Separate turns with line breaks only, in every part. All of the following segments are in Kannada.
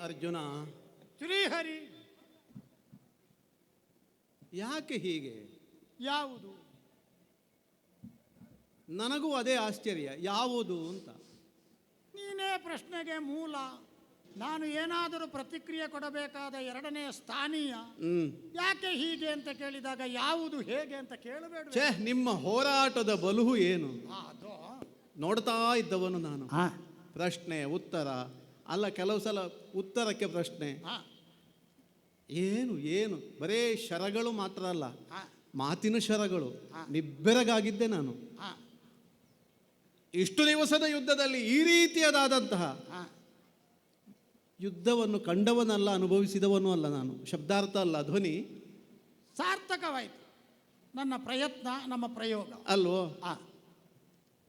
ಅರ್ಜುನ
ಶ್ರೀಹರಿ
ಯಾಕೆ ಹೀಗೆ?
ಯಾವುದು?
ನನಗೂ ಅದೇ ಆಶ್ಚರ್ಯ ಯಾವುದು ಅಂತ.
ನೀನೇ ಪ್ರಶ್ನೆಗೆ ಮೂಲ. ನಾನು ಏನಾದರೂ ಪ್ರತಿಕ್ರಿಯೆ ಕೊಡಬೇಕಾದ ಎರಡನೇ ಸ್ಥಾನೀಯ. ಯಾಕೆ ಹೀಗೆ ಅಂತ ಕೇಳಿದಾಗ ಯಾವುದು ಹೇಗೆ ಅಂತ ಕೇಳಬೇಡ
ಛೇ ನಿಮ್ಮ ಹೋರಾಟದ ಬಲುಹು ಏನು?
ಅದು
ನೋಡ್ತಾ ಇದ್ದವನು ನಾನು.
ಹಾ.
ಪ್ರಶ್ನೆ ಉತ್ತರ. ಅಲ್ಲ ಕೆಲವು ಸಲ ಉತ್ತರಕ್ಕೆ ಪ್ರಶ್ನೆ. ಏನು ಏನು? ಬರೇ ಶರಗಳು ಮಾತ್ರ ಅಲ್ಲ. ಮಾತಿನ ಶರಗಳು. ನಿಬ್ಬೆರಗಾಗಿದ್ದೆ ನಾನು. ಇಷ್ಟು ದಿವಸದ ಯುದ್ಧದಲ್ಲಿ ಈ ರೀತಿಯದಾದಂತಹ ಯುದ್ಧವನ್ನು ಕಂಡವನಲ್ಲ ಅನುಭವಿಸಿದವನು ಅಲ್ಲ ನಾನು. ಶಬ್ದಾರ್ಥ ಅಲ್ಲ ಧ್ವನಿ.
ಸಾರ್ಥಕವಾಯಿತು. ನನ್ನ ಪ್ರಯತ್ನ ನಮ್ಮ ಪ್ರಯೋಗ.
ಅಲ್ವೋ?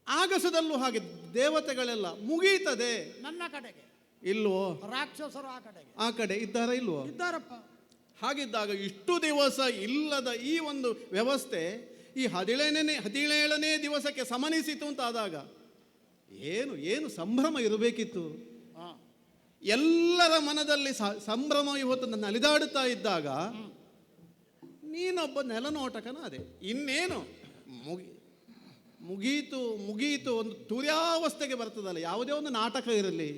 ಆಗಸದಲ್ಲೂ ಹಾಗೆ ದೇವತೆಗಳೆಲ್ಲ ಮುಗೀತದೆ
ನನ್ನ ಕಡೆಗೆ.
ಇಲ್ವೋ?
ರಾಕ್ಷಸರು ಆ ಕಡೆ
ಆ ಕಡೆ ಇದ್ದಾರ ಇಲ್ವೋ?
ಇದ್ದಾರಪ್ಪ.
ಹಾಗಿದ್ದಾಗ ಇಷ್ಟು ದಿವಸ ಇಲ್ಲದ ಈ ಒಂದು ವ್ಯವಸ್ಥೆ ಈ ಹದಿನೇಳನೇ ಹದಿನೇಳನೇ ದಿವಸಕ್ಕೆ ಸಮನಿಸಿತು ಅಂತ ಆದಾಗ ಏನು ಏನು ಸಂಭ್ರಮ ಇರಬೇಕಿತ್ತು? ಎಲ್ಲರ ಮನದಲ್ಲಿ ಸಂಭ್ರಮ ಇವತ್ತು ನನ್ನ ಅಲಿದಾಡುತ್ತಾ ಇದ್ದಾಗ ನೀನೊಬ್ಬ ನೆಲನೋಟಕನ ಅದೇ ಇನ್ನೇನು? ಮುಗಿ ಮುಗೀತು ಮುಗೀತು ಒಂದು ತುರ್ಯಾವಸ್ಥೆಗೆ ಬರ್ತದಲ್ಲ ಯಾವುದೇ ಒಂದು ನಾಟಕ ಇರಲಿ.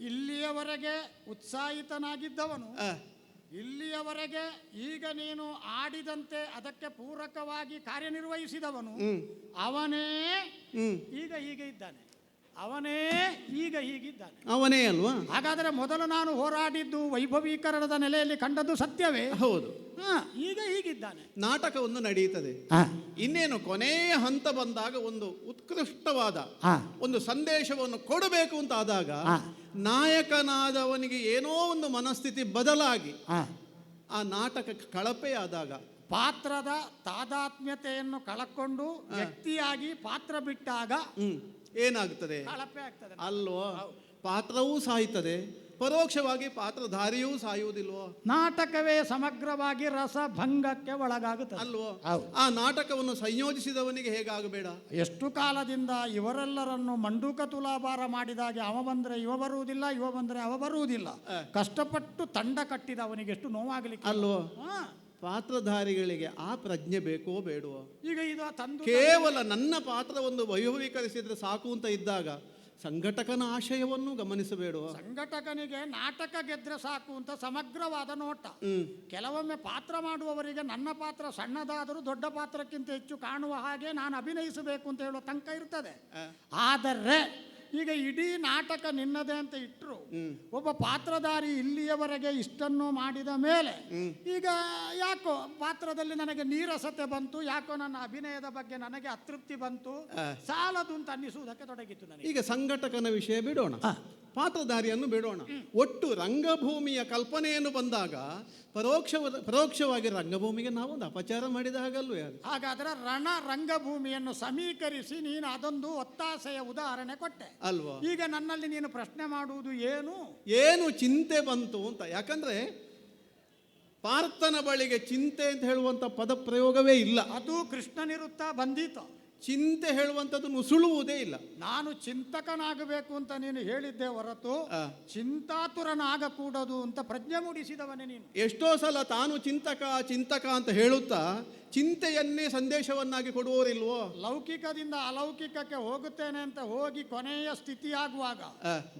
ಇಲ್ಲಿಯವರೆಗೆ ಉತ್ಸಾಹಿತನಾಗಿದ್ದವನು. ಇಲ್ಲಿಯವರೆಗೆ ಈಗ ನೀನು ಆಡಿದಂತೆ ಅದಕ್ಕೆ ಪೂರಕವಾಗಿ ಕಾರ್ಯನಿರ್ವಹಿಸಿದವನು. ಅವನೇ ಈಗ ಹೀಗೆ ಇದ್ದಾನೆ. ಅವನೇ ಈಗ ಹೀಗಿದ್ದಾನೆ.
ಅವನೇ ಅಲ್ವಾ?
ಹಾಗಾದರೆ ಮೊದಲು ನಾನು ಹೋರಾಡಿದ್ದು ವೈಭವೀಕರಣದ ನೆಲೆಯಲ್ಲಿ ಕಂಡದ್ದು ಸತ್ಯವೇ?
ಹೌದು.
ಹಾ ಈಗ ಹೀಗಿದ್ದಾನೆ.
ನಾಟಕ ಒಂದು ನಡೆಯುತ್ತದೆ ಇನ್ನೇನು ಕೊನೆಯ ಹಂತ ಬಂದಾಗ ಒಂದು ಉತ್ಕೃಷ್ಟವಾದ ಒಂದು ಸಂದೇಶವನ್ನು ಕೊಡಬೇಕು ಅಂತ ಆದಾಗ. ನಾಯಕನಾದವನಿಗೆ ಏನೋ ಒಂದು ಮನಸ್ಥಿತಿ ಬದಲಾಗಿ ಆ ನಾಟಕ ಕಳಪೆ ಆದಾಗ
ಪಾತ್ರದ ತಾದಾತ್ಮ್ಯತೆಯನ್ನು ಕಳಕೊಂಡು ವ್ಯಕ್ತಿಯಾಗಿ ಪಾತ್ರ ಬಿಟ್ಟಾಗ
ಹ್ಮ್ ಏನಾಗ್ತದೆ?
ಕಳಪೆ ಆಗ್ತದೆ.
ಅಲ್ವೋ ಪಾತ್ರವೂ ಸಾಯ್ತದೆ ಪರೋಕ್ಷವಾಗಿ ಪಾತ್ರಧಾರಿಯೂ ಸಾಯುವುದಿಲ್ವೋ?
ನಾಟಕವೇ ಸಮಗ್ರವಾಗಿ ರಸಭಂಗಕ್ಕೆ ಒಳಗಾಗುತ್ತದೆ.
ಅಲ್ವೋ ಆ ನಾಟಕವನ್ನು ಸಂಯೋಜಿಸಿದವನಿಗೆ ಹೇಗಾಗಬೇಡ?
ಎಷ್ಟು ಕಾಲದಿಂದ ಇವರೆಲ್ಲರನ್ನು ಮಂಡೂಕ ತುಲಾಭಾರ ಮಾಡಿದಾಗೆ ಅವ ಬಂದ್ರೆ ಇವ ಬರುವುದಿಲ್ಲ ಇವ ಬಂದ್ರೆ ಅವ ಬರುವುದಿಲ್ಲ. ಕಷ್ಟಪಟ್ಟು ತಂಡ ಕಟ್ಟಿದ ಅವನಿಗೆ ಎಷ್ಟು ನೋವಾಗಲಿಕ್ಕೆ.
ಅಲ್ವೋ. ಪಾತ್ರಧಾರಿಗಳಿಗೆ ಆ ಪ್ರಜ್ಞೆ ಬೇಕೋ ಬೇಡವೋ?
ಈಗ ಇದು ತಂದು
ಕೇವಲ ನನ್ನ ಪಾತ್ರವನ್ನು ವೈಭವೀಕರಿಸಿದ್ರೆ ಸಾಕು ಅಂತ ಇದ್ದಾಗ ಸಂಘಟಕನ ಆಶಯವನ್ನು ಗಮನಿಸಬೇಡುವ?
ಸಂಘಟಕನಿಗೆ ನಾಟಕ ಗೆದ್ರೆ ಸಾಕು ಅಂತ ಸಮಗ್ರವಾದ ನೋಟ. ಕೆಲವೊಮ್ಮೆ ಪಾತ್ರ ಮಾಡುವವರಿಗೆ ನನ್ನ ಪಾತ್ರ ಸಣ್ಣದಾದರೂ ದೊಡ್ಡ ಪಾತ್ರಕ್ಕಿಂತ ಹೆಚ್ಚು ಕಾಣುವ ಹಾಗೆ ನಾನು ಅಭಿನಯಿಸಬೇಕು ಅಂತ ಹೇಳುವ ತನಕ ಇರ್ತದೆ. ಆದರೆ ಈಗ ಇಡೀ ನಾಟಕ ನಿನ್ನದೇ ಅಂತ ಇಟ್ಟರು ಒಬ್ಬ ಪಾತ್ರಧಾರಿ ಇಲ್ಲಿಯವರೆಗೆ ಇಷ್ಟನ್ನು ಮಾಡಿದ ಮೇಲೆ ಈಗ ಯಾಕೋ ಪಾತ್ರದಲ್ಲಿ ನನಗೆ ನೀರಸತೆ ಬಂತು ಯಾಕೋ ನನ್ನ ಅಭಿನಯದ ಬಗ್ಗೆ ನನಗೆ ಅತೃಪ್ತಿ ಬಂತು. ಸಾಲದು ಅಂತ ಅನ್ನಿಸುವುದಕ್ಕೆ ತೊಡಗಿತ್ತು ನನಗೆ.
ಈಗ ಸಂಘಟಕನ ವಿಷಯ ಬಿಡೋಣ. ಪಾತ್ರಧಾರಿಯನ್ನು ಬಿಡೋಣ. ಒಟ್ಟು ರಂಗಭೂಮಿಯ ಕಲ್ಪನೆಯನ್ನು ಬಂದಾಗ ಪರೋಕ್ಷ ಪರೋಕ್ಷವಾಗಿ ರಂಗಭೂಮಿಗೆ ನಾವೊಂದು ಅಪಚಾರ ಮಾಡಿದ ಹಾಗಲ್ವೇ
ಹಾಗಾದ್ರೆ ರಣ ರಂಗಭೂಮಿಯನ್ನು ಸಮೀಕರಿಸಿ ನೀನು ಅದೊಂದು ಒತ್ತಾಸೆಯ ಉದಾಹರಣೆ ಕೊಟ್ಟೆ.
ಅಲ್ವಾ?
ಈಗ ನನ್ನಲ್ಲಿ ನೀನು ಪ್ರಶ್ನೆ ಮಾಡುವುದು ಏನು?
ಏನು ಚಿಂತೆ ಬಂತು ಅಂತ ಯಾಕಂದ್ರೆ ಪಾರ್ಥನ ಬಳಿಗೆ ಚಿಂತೆ ಅಂತ ಹೇಳುವಂತ ಪದ ಪ್ರಯೋಗವೇ ಇಲ್ಲ.
ಅದು ಕೃಷ್ಣನಿರುತ್ತಾ ಬಂದೀತು.
ಚಿಂತೆ ಹೇಳುವಂಥದ್ದು ನುಸುಳುವುದೇ ಇಲ್ಲ.
ನಾನು ಚಿಂತಕನಾಗಬೇಕು ಅಂತ ನೀನು ಹೇಳಿದ್ದೆ ಹೊರತು ಚಿಂತಾತುರನಾಗಕೂಡದು ಅಂತ ಪ್ರಜ್ಞೆ ಮೂಡಿಸಿದವನೇ ನೀನು.
ಎಷ್ಟೋ ಸಲ ತಾನು ಚಿಂತಕ ಚಿಂತಕ ಅಂತ ಹೇಳುತ್ತಾ ಚಿಂತೆಯನ್ನೇ ಸಂದೇಶವನ್ನಾಗಿ ಕೊಡುವವರಿಲ್ವೋ?
ಲೌಕಿಕದಿಂದ ಅಲೌಕಿಕಕ್ಕೆ ಹೋಗುತ್ತೇನೆ ಅಂತ ಹೋಗಿ ಕೊನೆಯ ಸ್ಥಿತಿ ಆಗುವಾಗ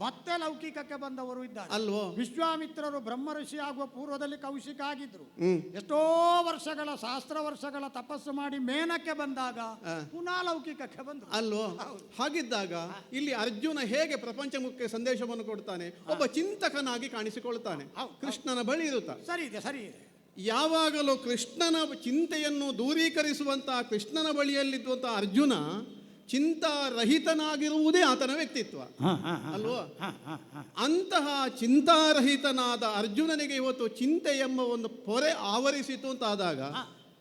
ಮತ್ತೆ ಲೌಕಿಕಕ್ಕೆ ಬಂದವರು ಇದ್ದಾರೆ.
ಅಲ್ವೋ?
ವಿಶ್ವಾಮಿತ್ರರು ಬ್ರಹ್ಮ ಋಷಿ ಆಗುವ ಪೂರ್ವದಲ್ಲಿ ಕೌಶಿಕ ಆಗಿದ್ರು. ಎಷ್ಟೋ ವರ್ಷಗಳ ಶಾಸ್ತ್ರ ವರ್ಷಗಳ ತಪಸ್ಸು ಮಾಡಿ ಮೇನಕ್ಕೆ ಬಂದಾಗ. ಪುನಃ ಲೌಕಿಕಕ್ಕೆ ಬಂದರು.
ಅಲ್ವೋ? ಹಾಗಿದ್ದಾಗ ಇಲ್ಲಿ ಅರ್ಜುನ ಹೇಗೆ ಪ್ರಪಂಚಮುಖಕ್ಕೆ ಸಂದೇಶವನ್ನು ಕೊಡ್ತಾನೆ? ಒಬ್ಬ ಚಿಂತಕನಾಗಿ ಕಾಣಿಸಿಕೊಳ್ತಾನೆ. ಕೃಷ್ಣನ ಬಳಿ ಇರುತ್ತ.
ಸರಿ ಇದೆ ಸರಿ ಇದೆ.
ಯಾವಾಗಲೂ ಕೃಷ್ಣನ ಚಿಂತೆಯನ್ನು ದೂರೀಕರಿಸುವಂತಹ ಕೃಷ್ಣನ ಬಳಿಯಲ್ಲಿದ್ದಂಥ ಅರ್ಜುನ ಚಿಂತಾರಹಿತನಾಗಿರುವುದೇ ಆತನ ವ್ಯಕ್ತಿತ್ವ. ಅಲ್ವೋ? ಅಂತಹ ಚಿಂತಾರಹಿತನಾದ ಅರ್ಜುನನಿಗೆ ಇವತ್ತು ಚಿಂತೆ ಎಂಬ ಒಂದು ಪೊರೆ ಆವರಿಸಿತು ಅಂತ ಆದಾಗ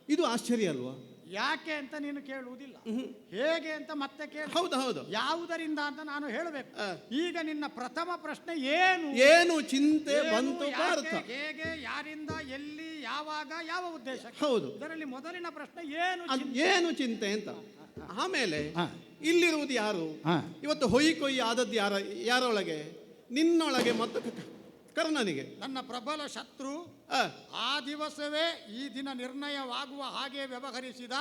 ಇದು ಆಶ್ಚರ್ಯ ಅಲ್ವಾ?
ಯಾಕೆ ಅಂತ ನೀನು ಕೇಳುವುದಿಲ್ಲ. ಹೇಗೆ ಅಂತ ಮತ್ತೆ ಕೇಳ.
ಹೌದು ಹೌದು.
ಯಾವುದರಿಂದ ಅಂತ ನಾನು ಹೇಳಬೇಕು. ಈಗ ನಿನ್ನ ಪ್ರಥಮ ಪ್ರಶ್ನೆ ಏನು?
ಏನು ಚಿಂತೆ ಬಂತು
ಹೇಗೆ ಯಾರಿಂದ ಎಲ್ಲಿ ಯಾವಾಗ ಯಾವ ಉದ್ದೇಶ
ಹೌದು.
ಇದರಲ್ಲಿ ಮೊದಲಿನ ಪ್ರಶ್ನೆ ಏನು
ಏನು ಚಿಂತೆ ಅಂತ. ಆಮೇಲೆ. ಇಲ್ಲಿರುವುದು ಯಾರು? ಇವತ್ತು ಹೊಯ್ ಕೊಯ್ ಆದದ್ದು ಯಾರ ಯಾರೊಳಗೆ? ನಿನ್ನೊಳಗೆ ಮತ್ತು ಕರ್ಣನಿಗೆ.
ನನ್ನ ಪ್ರಬಲ ಶತ್ರು
ಆ,
ದಿವಸವೇ ಈ ದಿನ ನಿರ್ಣಯವಾಗುವ ಹಾಗೆ ವ್ಯವಹರಿಸಿದ.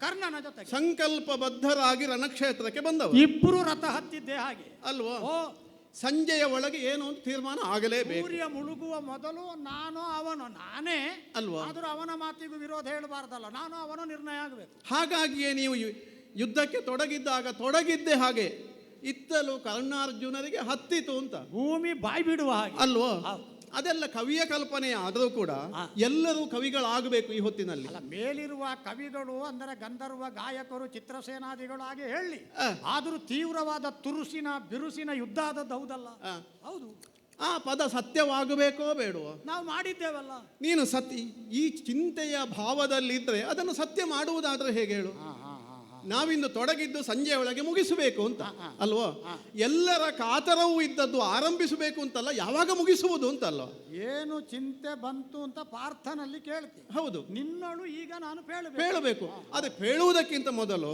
ಕರ್ಣನ ಜೊತೆಗೆ.
ಸಂಕಲ್ಪಬದ್ಧರಾಗಿ ರಣಕ್ಷೇತ್ರಕ್ಕೆ ಬಂದವರು
ಇಬ್ಬರು ರಥ ಹತ್ತಿದ್ದೆ ಹಾಗೆ.
ಅಲ್ವಾ?
ಓ.
ಸಂಜೆಯ ಒಳಗೆ ಏನು ಅಂತ ತೀರ್ಮಾನ ಆಗಲೇಬೇಕು.
ಸೂರ್ಯ ಮುಳುಗುವ ಮೊದಲು ನಾನು ಅವನು ನಾನೇ.
ಅಲ್ವಾ?
ಆದರೂ ಅವನ ಮಾತಿಗೂ ವಿರೋಧ ಹೇಳಬಾರ್ದಲ್ಲ ನಾನು ಅವನು ನಿರ್ಣಯ ಆಗಬೇಕು.
ಹಾಗಾಗಿಯೇ ನೀವು ಯುದ್ಧಕ್ಕೆ ತೊಡಗಿದ್ದಾಗ ತೊಡಗಿದ್ದೆ ಹಾಗೆ. ಇತ್ತಲು ಕರ್ಣಾರ್ಜುನರಿಗೆ ಹತ್ತಿತು ಅಂತ.
ಭೂಮಿ ಬಾಯಿ ಬಿಡುವ ಹಾಗೆ.
ಅಲ್ವೋ? ಅದೆಲ್ಲ ಕವಿಯ ಕಲ್ಪನೆ ಆದರೂ ಕೂಡ ಎಲ್ಲರೂ ಕವಿಗಳಾಗಬೇಕು ಈ ಹೊತ್ತಿನಲ್ಲಿ.
ಅಲ್ಲ ಮೇಲಿರುವ ಕವಿಗಳು ಅಂದರೆ ಗಂಧರ್ವ ಗಾಯಕರು ಚಿತ್ರಸೇನಾದಿಗಳು ಹಾಗೆ ಹೇಳಿ. ಆದರೂ ತೀವ್ರವಾದ ತುರುಸಿನ ಬಿರುಸಿನ ಯುದ್ಧ ಆದದ್ದು ಹೌದಲ್ಲ. ಹೌದು.
ಆ ಪದ ಸತ್ಯವಾಗಬೇಕೋ ಬೇಡವೋ?
ನಾವು ಮಾಡಿದ್ದೇವಲ್ಲ.
ನೀನು ಸತ್ಯ ಈ ಚಿಂತೆಯ ಭಾವದಲ್ಲಿದ್ದರೆ ಅದನ್ನು ಸತ್ಯ ಮಾಡುವುದಾದ್ರೆ ಹೇಗೆ ಹೇಳು? ನಾವಿಂದು ತೊಡಗಿದ್ದು ಸಂಜೆ ಒಳಗೆ ಮುಗಿಸಬೇಕು ಅಂತ. ಅಲ್ವೋ? ಎಲ್ಲರ ಕಾತರವೂ ಇದ್ದದ್ದು ಆರಂಭಿಸಬೇಕು ಅಂತಲ್ಲ ಯಾವಾಗ ಮುಗಿಸುವುದು ಅಂತಲ್ಲ?
ಏನು ಚಿಂತೆ ಬಂತು ಅಂತ ಪಾರ್ಥನಲ್ಲಿ ಕೇಳ್ತೀನಿ
ಹೌದು.
ನಿನ್ನಳು ಈಗ ನಾನು
ಹೇಳಬೇಕು ಅದೇ ಹೇಳುವುದಕ್ಕಿಂತ ಮೊದಲು.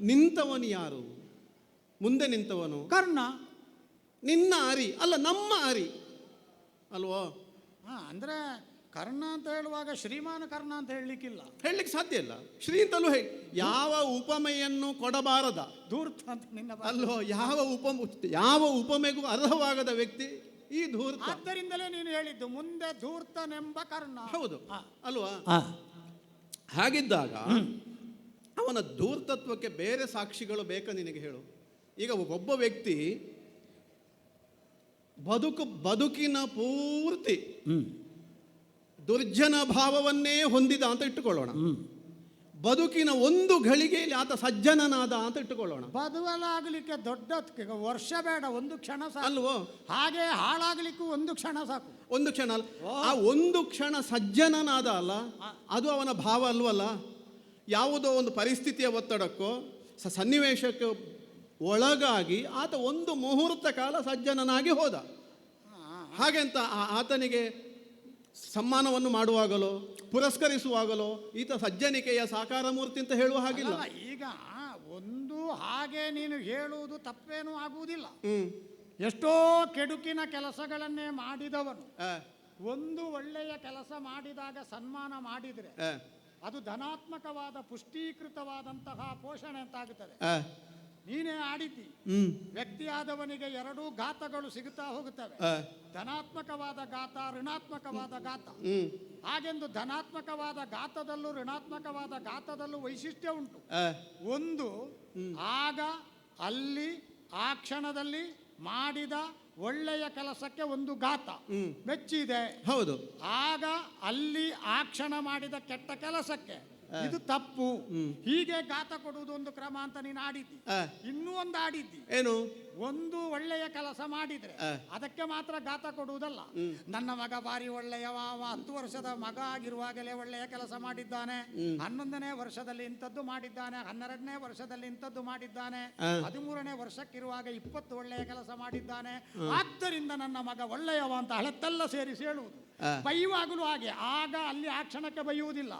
ನಿಂತವನು ಯಾರು? ಮುಂದೆ ನಿಂತವನು?
ಕರ್ಣ.
ನಿನ್ನ ಅರಿ ಅಲ್ಲ ನಮ್ಮ ಅರಿ. ಅಲ್ವೋ?
ಅಂದ್ರೆ ಕರ್ಣ ಅಂತ ಹೇಳುವಾಗ ಶ್ರೀಮಾನ ಕರ್ಣ ಅಂತ ಹೇಳಲಿಕ್ಕಿಲ್ಲ.
ಹೇಳಲಿಕ್ಕೆ ಸಾಧ್ಯ ಇಲ್ಲ. ಶ್ರೀ ಅಂತಲೂ ಹೇಳಿ ಯಾವ ಉಪಮೆಯನ್ನು ಕೊಡಬಾರದ?
ಧೂರ್ತ ಅಂತ ನಿನ್ನ ಅಲ್ಲೋ
ಅಲ್ವೋ ಯಾವ ಉಪ ಯಾವ ಉಪಮೆಗೂ ಅರ್ಹವಾಗದ ವ್ಯಕ್ತಿ ಈ ಧೂರ್ತ?
ಆದ್ದರಿಂದಲೇ ನೀನು ಹೇಳಿದ್ದು ಮುಂದೆ ಧೂರ್ತನೆಂಬ ಕರ್ಣ.
ಹೌದು. ಅಲ್ವಾ. ಹಾಗಿದ್ದಾಗ ಅವನ ಧೂರ್ತತ್ವಕ್ಕೆ ಬೇರೆ ಸಾಕ್ಷಿಗಳು ಬೇಕಾ ನಿನಗೆ ಹೇಳು. ಈಗ ಒಬ್ಬ ವ್ಯಕ್ತಿ ಬದುಕು ಬದುಕಿನ ಪೂರ್ತಿ
ಹ್ಮ್.
ದುರ್ಜನ ಭಾವವನ್ನೇ ಹೊಂದಿದ ಅಂತ ಇಟ್ಟುಕೊಳ್ಳೋಣ. ಬದುಕಿನ ಒಂದು ಘಳಿಗೆಯಲ್ಲಿ ಆತ ಸಜ್ಜನನಾದ ಅಂತ ಇಟ್ಟುಕೊಳ್ಳೋಣ.
ಬದುವಲಾಗಲಿಕ್ಕೆ ದೊಡ್ಡ ವರ್ಷ ಬೇಡ ಒಂದು ಕ್ಷಣ ಸಾಕು.
ಅಲ್ವೋ?
ಹಾಗೆ ಹಾಳಾಗಲಿಕ್ಕೂ ಒಂದು ಕ್ಷಣ ಸಾಕು.
ಒಂದು ಕ್ಷಣ ಅಲ್ಲ. ಆ ಒಂದು ಕ್ಷಣ ಸಜ್ಜನನಾದ ಅಲ್ಲ ಅದು ಅವನ ಭಾವ ಅಲ್ವಲ್ಲ? ಯಾವುದೋ ಒಂದು ಪರಿಸ್ಥಿತಿಯ ಒತ್ತಡಕ್ಕೋ ಸನ್ನಿವೇಶಕ್ಕೆ ಒಳಗಾಗಿ ಆತ ಒಂದು ಮುಹೂರ್ತ ಕಾಲ ಸಜ್ಜನನಾಗಿ ಹೋದ. ಹಾಗೆಂತ ಆತನಿಗೆ ಸಮ್ಮಾನವನ್ನು ಮಾಡುವಾಗಲೋ ಪುರಸ್ಕರಿಸುವಾಗಲೋ ಈತ ಸಜ್ಜನಿಕೆಯ ಸಾಕಾರ ಮೂರ್ತಿ ಅಂತ ಹೇಳುವ ಹಾಗಿಲ್ಲ.
ಈಗ ಒಂದು ಹಾಗೆ ನೀನು ಹೇಳುವುದು ತಪ್ಪೇನೂ ಆಗುವುದಿಲ್ಲ. ಎಷ್ಟೋ ಕೆಡುಕಿನ ಕೆಲಸಗಳನ್ನೇ ಮಾಡಿದವನು. ಒಂದು ಒಳ್ಳೆಯ ಕೆಲಸ ಮಾಡಿದಾಗ ಸನ್ಮಾನ ಮಾಡಿದರೆ ಅದು ಧನಾತ್ಮಕವಾದ ಪುಷ್ಟೀಕೃತವಾದಂತಹ ಪೋಷಣೆ ಅಂತಾಗುತ್ತದೆ ನೀನೇ ಆಡಿದ್ದಿ. ವ್ಯಕ್ತಿಯಾದವನಿಗೆ ಎರಡೂ ಘಾತಗಳು ಸಿಗುತ್ತಾ ಹೋಗುತ್ತವೆ. ಧನಾತ್ಮಕವಾದ ಘಾತ ಋಣಾತ್ಮಕವಾದ ಘಾತ. ಹಾಗೆಂದು ಧನಾತ್ಮಕವಾದ ಘಾತದಲ್ಲೂ ಋಣಾತ್ಮಕವಾದ ಘಾತದಲ್ಲೂ ವೈಶಿಷ್ಟ್ಯ ಉಂಟು. ಒಂದು ಆಗ ಅಲ್ಲಿ ಆ ಕ್ಷಣದಲ್ಲಿ ಮಾಡಿದ ಒಳ್ಳೆಯ ಕೆಲಸಕ್ಕೆ ಒಂದು ಘಾತ. ಮೆಚ್ಚಿದೆ.
ಹೌದು.
ಆಗ ಅಲ್ಲಿ ಆ ಕ್ಷಣ ಮಾಡಿದ ಕೆಟ್ಟ ಕೆಲಸಕ್ಕೆ ಇದು ತಪ್ಪು. ಹೀಗೆ ಗಾತ ಕೊಡುವುದು ಒಂದು ಕ್ರಮ ಅಂತ ನೀನು ಆಡಿದ್ದಿ. ಇನ್ನೂ ಒಂದು ಆಡಿದ್ದಿ.
ಏನು?
ಒಂದು ಒಳ್ಳೆಯ ಕೆಲಸ ಮಾಡಿದ್ರೆ ಅದಕ್ಕೆ ಮಾತ್ರ ಗಾತ ಕೊಡುವುದಲ್ಲ. ನನ್ನ ಮಗ ಬಾರಿ ಒಳ್ಳೆಯವ ಅವ ಹತ್ತು ವರ್ಷದ ಮಗ ಆಗಿರುವಾಗಲೇ ಒಳ್ಳೆಯ ಕೆಲಸ ಮಾಡಿದ್ದಾನೆ. ಹನ್ನೊಂದನೇ ವರ್ಷದಲ್ಲಿ ಇಂಥದ್ದು ಮಾಡಿದ್ದಾನೆ ಹನ್ನೆರಡನೇ ವರ್ಷದಲ್ಲಿ ಇಂಥದ್ದು ಮಾಡಿದ್ದಾನೆ. ಹದಿಮೂರನೇ ವರ್ಷಕ್ಕಿರುವಾಗ ಇಪ್ಪತ್ತು ಒಳ್ಳೆಯ ಕೆಲಸ ಮಾಡಿದ್ದಾನೆ. ಆದ್ದರಿಂದ ನನ್ನ ಮಗ ಒಳ್ಳೆಯವ ಅಂತ ಹಳೆತ್ತೆಲ್ಲ ಸೇರಿಸಿ ಹೇಳುವುದು. ಬೈಯುವಾಗಲೂ ಹಾಗೆ ಆಗ ಅಲ್ಲಿ ಆ ಕ್ಷಣಕ್ಕೆ ಬೈಯುವುದಿಲ್ಲ.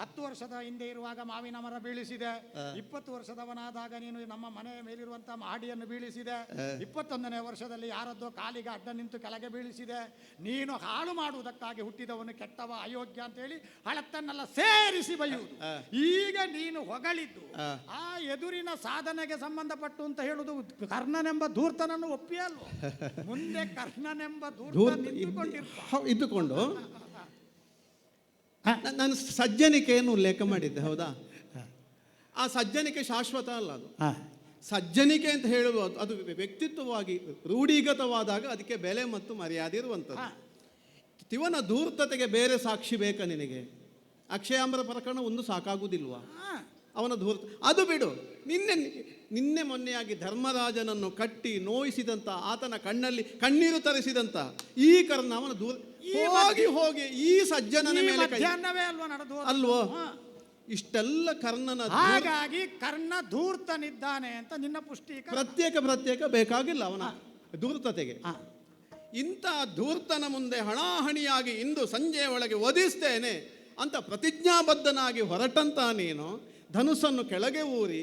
ಹತ್ತು ವರ್ಷದ ಹಿಂದೆ ಇರುವಾಗ ಮಾವಿನ ಮರ ಬೀಳಿಸಿದೆ. ಇಪ್ಪತ್ತು ವರ್ಷದವನಾದಾಗ ನೀನು ನಮ್ಮ ಮನೆಯ ಮೇಲಿರುವಂತಹ ಮಹಡಿಯನ್ನು ಬೀಳಿಸಿದೆ. ಇಪ್ಪತ್ತೊಂದನೇ ವರ್ಷದಲ್ಲಿ ಯಾರದ್ದೋ ಕಾಲಿಗೆ ಅಡ್ಡ ನಿಂತು ಕೆಳಗೆ ಬೀಳಿಸಿದೆ. ನೀನು ಹಾಳು ಮಾಡುವುದಕ್ಕಾಗಿ ಹುಟ್ಟಿದವನು ಕೆಟ್ಟವ ಅಯೋಗ್ಯ ಅಂತ ಹೇಳಿ ಹಳತ್ತನ್ನೆಲ್ಲ ಸೇರಿಸಿ ಬೈಯುವುದು. ಈಗ ನೀನು ಹೊಗಳಿದ್ದು
ಆ.
ಎದುರಿನ ಸಾಧನೆಗೆ ಸಂಬಂಧಪಟ್ಟು ಅಂತ ಹೇಳುದು ಕರ್ಣನೆಂಬ ಧೂರ್ತನನ್ನು ಒಪ್ಪಿಯಲ್ಲ ಅಲ್ವೋ ಮುಂದೆ ಕರ್ಣನೆಂಬ ಧೂರ್ತ
ಇದ್ದುಕೊಂಡು. ನಾನು ಸಜ್ಜನಿಕೆಯನ್ನು ಉಲ್ಲೇಖ ಮಾಡಿದ್ದೆ ಹೌದಾ? ಆ ಸಜ್ಜನಿಕೆ ಶಾಶ್ವತ ಅಲ್ಲ ಅದು. ಸಜ್ಜನಿಕೆ ಅಂತ ಹೇಳುವ ಅದು ವ್ಯಕ್ತಿತ್ವವಾಗಿ ರೂಢಿಗತವಾದಾಗ ಅದಕ್ಕೆ ಬೆಲೆ ಮತ್ತು ಮರ್ಯಾದೆ ಇರುವಂಥದ್ದು. ತಿವನ ಧೂರ್ತತೆಗೆ ಬೇರೆ ಸಾಕ್ಷಿ ಬೇಕಾ ನಿನಗೆ? ಅಕ್ಷಯಾಂಬರ ಪ್ರಕರಣ ಒಂದು ಸಾಕಾಗುವುದಿಲ್ವಾ? ಅವನ ಧೂರ್ತ ಅದು ಬಿಡು. ನಿನ್ನೆ ನಿನ್ನೆ ಮೊನ್ನೆಯಾಗಿ ಧರ್ಮರಾಜನನ್ನು ಕಟ್ಟಿ ನೋಯಿಸಿದಂತ ಆತನ ಕಣ್ಣಲ್ಲಿ ಕಣ್ಣೀರು ತರಿಸಿದಂತ ಈ ಕರ್ಣ ಅವನ ದೂರ ಹೋಗಿ ಹೋಗಿ ಈ ಸಜ್ಜನನ ಮೇಲೆ
ಅಲ್ವಾ
ಇಷ್ಟೆಲ್ಲ ಕರ್ಣನ
ಹಾಗಾಗಿ ಕರ್ಣ ಧೂರ್ತನಿದ್ದಾನೆ ಅಂತ ನಿನ್ನ ಪುಷ್ಟಿ
ಪ್ರತ್ಯೇಕ ಪ್ರತ್ಯೇಕ ಬೇಕಾಗಿಲ್ಲ ಅವನ ಧೂರ್ತತೆಗೆ. ಇಂಥ ಧೂರ್ತನ ಮುಂದೆ ಹಣಾಹಣಿಯಾಗಿ ಇಂದು ಸಂಜೆಯ ಒಳಗೆ ಒದಿಸ್ತೇನೆ ಅಂತ ಪ್ರತಿಜ್ಞಾಬದ್ಧನಾಗಿ ಹೊರಟಂತ ನೀನು ಧನುಸನ್ನು ಕೆಳಗೆ ಊರಿ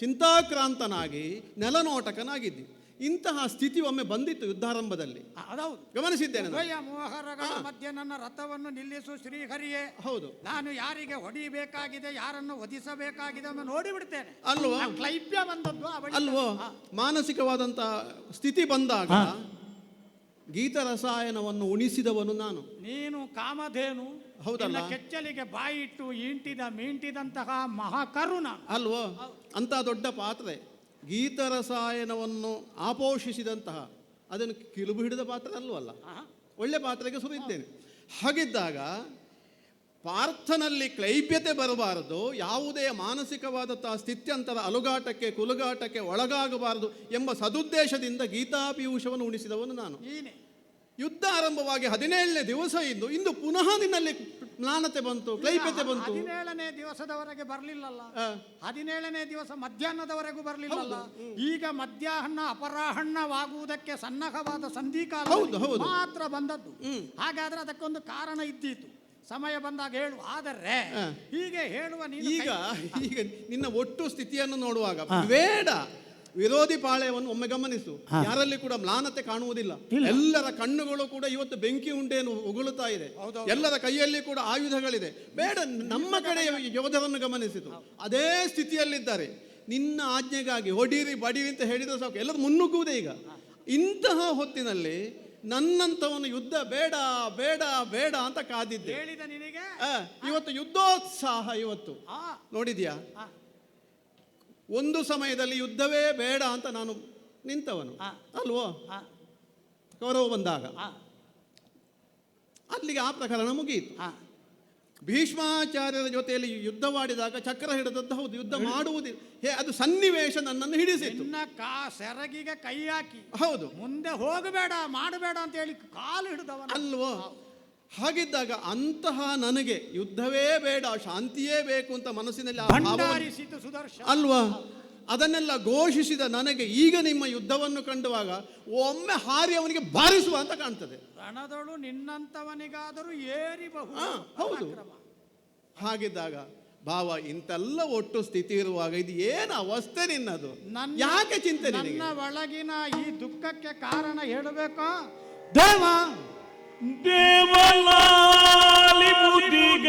ಚಿಂತಾಕ್ರಾಂತನಾಗಿ ನೆಲನೋಟಕನಾಗಿದ್ದಿ. ಇಂತಹ ಸ್ಥಿತಿ ಒಮ್ಮೆ ಬಂದಿತ್ತು ಯುದ್ಧಾರಂಭದಲ್ಲಿ.
ಅದೌದು.
ಗಮನಿಸಿದ್ದೇನೆ
ಮಧ್ಯೆ ನನ್ನ ರಥವನ್ನು ನಿಲ್ಲಿಸು ಶ್ರೀಹರಿಯೇ.
ಹೌದು.
ನಾನು ಯಾರಿಗೆ ಹೊಡಿಬೇಕಾಗಿದೆ ಯಾರನ್ನು ಒದಿಸಬೇಕಾಗಿದೆ ಅಂತ ನೋಡಿಬಿಡ್ತೇನೆ.
ಅಲ್ವೋ?
ಕ್ಲೈಪ್ಯ ಬಂದದ್ದು
ಅಲ್ವೋ?
ಮಾನಸಿಕವಾದಂತಹ
ಮಾನಸಿಕವಾದಂತ ಸ್ಥಿತಿ ಬಂದಾಗ ಗೀತ ರಸಾಯನವನ್ನು ಉಣಿಸಿದವನು ನಾನು.
ನೀನು ಕಾಮಧೇನು
ಹೌದಲ್ಲ?
ಕೆಚ್ಚಲಿಗೆ ಬಾಯಿಟ್ಟು ಇಂಟಿದ ಮೀಂಟಿದಂತಹ ಮಹಾಕರುಣ.
ಅಲ್ವೋ? ಅಂತ ದೊಡ್ಡ ಪಾತ್ರೆ. ಗೀತ ರಸಾಯನವನ್ನು ಆಪೋಷಿಸಿದಂತಹ ಅದನ್ನು ಕಿಲುಬು ಹಿಡಿದ ಪಾತ್ರೆ ಅಲ್ವಲ್ಲ ಒಳ್ಳೆ ಪಾತ್ರಕ್ಕೆ ಸುರಿಯುತ್ತೇನೆ. ಹಾಗಿದ್ದಾಗ ಪಾರ್ಥನಲ್ಲಿ ಕ್ಲೈಪ್ಯತೆ ಬರಬಾರದು ಯಾವುದೇ ಮಾನಸಿಕವಾದಂತಹ ಸ್ಥಿತ್ಯಂತರ ಅಲುಗಾಟಕ್ಕೆ ಕುಲುಗಾಟಕ್ಕೆ ಒಳಗಾಗಬಾರದು ಎಂಬ ಸದುದ್ದೇಶದಿಂದ ಗೀತಾಪೀಯೂಷವನ್ನು ಉಣಿಸಿದವನು ನೀನೆ. ಯುದ್ಧ ಆರಂಭವಾಗಿ ಹದಿನೇಳನೇ ದಿವಸ ಇದ್ದು ಇಂದು ಪುನಃ ನಿನ್ನಲ್ಲಿ ಜ್ಞಾನತೆ ಬಂತು ಕ್ಲೈಪತೆ ಬಂತು.
ಹದಿನೇಳನೇ ದಿವಸದವರೆಗೆ ಬರಲಿಲ್ಲಲ್ಲ. ಹದಿನೇಳನೇ ದಿವಸ ಮಧ್ಯಾಹ್ನದವರೆಗೂ ಬರಲಿಲ್ಲಲ್ಲ. ಈಗ ಮಧ್ಯಾಹ್ನ ಅಪರಾಹ್ನವಾಗುವುದಕ್ಕೆ ಸನ್ನಹವಾದ ಸಂಧಿಕಾಲ. ಮಾತ್ರ ಬಂದದ್ದು. ಹಾಗಾದ್ರೆ ಅದಕ್ಕೊಂದು ಕಾರಣ ಇದ್ದೀತು. ಸಮಯ ಬಂದಾಗ ಹೇಳು. ಆದರೆ ಹೀಗೆ ಹೇಳುವ
ಈಗ ಈಗ ನಿನ್ನ ಒಟ್ಟು ಸ್ಥಿತಿಯನ್ನು ನೋಡುವಾಗ ಬೇಡ ವಿರೋಧಿ ಪಾಳೆಯವನ್ನು ಒಮ್ಮೆ ಗಮನಿಸು. ಯಾರಲ್ಲಿ ಕೂಡ ಮ್ಲಾನತೆ ಕಾಣುವುದಿಲ್ಲ. ಎಲ್ಲರ ಕಣ್ಣುಗಳು ಕೂಡ ಇವತ್ತು ಬೆಂಕಿ ಉಂಡೆಯನ್ನು ಉಗುಳುತ್ತಾ ಇದೆ. ಎಲ್ಲರ ಕೈಯಲ್ಲಿ ಕೂಡ ಆಯುಧಗಳಿದೆ. ಬೇಡ ನಮ್ಮ ಕಡೆ ಯೋಧರನ್ನು ಗಮನಿಸಿತು. ಅದೇ ಸ್ಥಿತಿಯಲ್ಲಿದ್ದಾರೆ. ನಿನ್ನ ಆಜ್ಞೆಗಾಗಿ ಹೊಡೀರಿ ಬಡೀರಿ ಅಂತ ಹೇಳಿದ್ರೆ ಸಾಕು. ಎಲ್ಲರೂ ಮುನ್ನುಗ್ಗುವುದೇ ಈಗ. ಇಂತಹ ಹೊತ್ತಿನಲ್ಲಿ ನನ್ನಂತವನು ಯುದ್ಧ ಬೇಡ ಬೇಡ ಬೇಡ ಅಂತ ಕಾದಿದ್ದೆ.
ಹೇಳಿದ ನಿನಗೆ?
ಆ, ಇವತ್ತು ಯುದ್ಧೋತ್ಸಾಹ ಇವತ್ತು. ನೋಡಿದ್ಯಾ. ಒಂದು ಸಮಯದಲ್ಲಿ ಯುದ್ಧವೇ ಬೇಡ ಅಂತ ನಾನು ನಿಂತವನು. ಅಲ್ವೋ? ಕೌರವ ಬಂದಾಗ. ಅಲ್ಲಿಗೆ ಆ ಪ್ರಕರಣ ಮುಗಿಯಿತು. ಭೀಷ್ಮಾಚಾರ್ಯರ ಜೊತೆಯಲ್ಲಿ ಯುದ್ಧವಾಡಿದಾಗ ಚಕ್ರ ಹಿಡಿದದ್ದು ಹೌದು ಯುದ್ಧ ಮಾಡುವುದಿಲ್ಲ. ಹೇ ಅದು ಸನ್ನಿವೇಶ ನನ್ನನ್ನು ಹಿಡಿಸಿತು
ಕಾ ಸೆರಗಿಗೆ ಕೈ ಹಾಕಿ.
ಹೌದು.
ಮುಂದೆ ಹೋಗಬೇಡ ಮಾಡಬೇಡ ಅಂತ ಹೇಳಿ ಕಾಲು ಹಿಡಿದವ
ಅಲ್ವೋ? ಹಾಗಿದ್ದಾಗ ಅಂತಹ ನನಗೆ ಯುದ್ಧವೇ ಬೇಡ ಶಾಂತಿಯೇ ಬೇಕು ಅಂತ ಮನಸ್ಸಿನಲ್ಲಿ ಆ
ಸುದರ್ಶನ.
ಅಲ್ವಾ? ಅದನ್ನೆಲ್ಲ ಘೋಷಿಸಿದ ನನಗೆ ಈಗ ನಿಮ್ಮ ಯುದ್ಧವನ್ನು ಕಂಡುವಾಗ ಒಮ್ಮೆ ಹಾರಿ ಅವನಿಗೆ ಬಾರಿಸುವ ಅಂತ ಕಾಣ್ತದೆ.
ರಣದಳು ನಿನ್ನಂತವನಿಗಾದರೂ ಏರಿಬಹುದು
ಹೌದು.
ಪರಾಕ್ರಮ.
ಹಾಗಿದ್ದಾಗ ಭಾವ ಇಂತೆಲ್ಲ ಒಟ್ಟು ಸ್ಥಿತಿ ಇರುವಾಗ ಇದು ಏನು ಅವಸ್ಥೆ ನಿನ್ನದು?
ನನ್ನ
ಯಾಕೆ ಚಿಂತೆ
ನನ್ನ
ನಿನಗೆ
ಒಳಗಿನ ಈ ದುಃಖಕ್ಕೆ ಕಾರಣ ಹೇಳಬೇಕಾ?
ದೇವ ದೇವಲಾಲಿ ಮುದಿಗ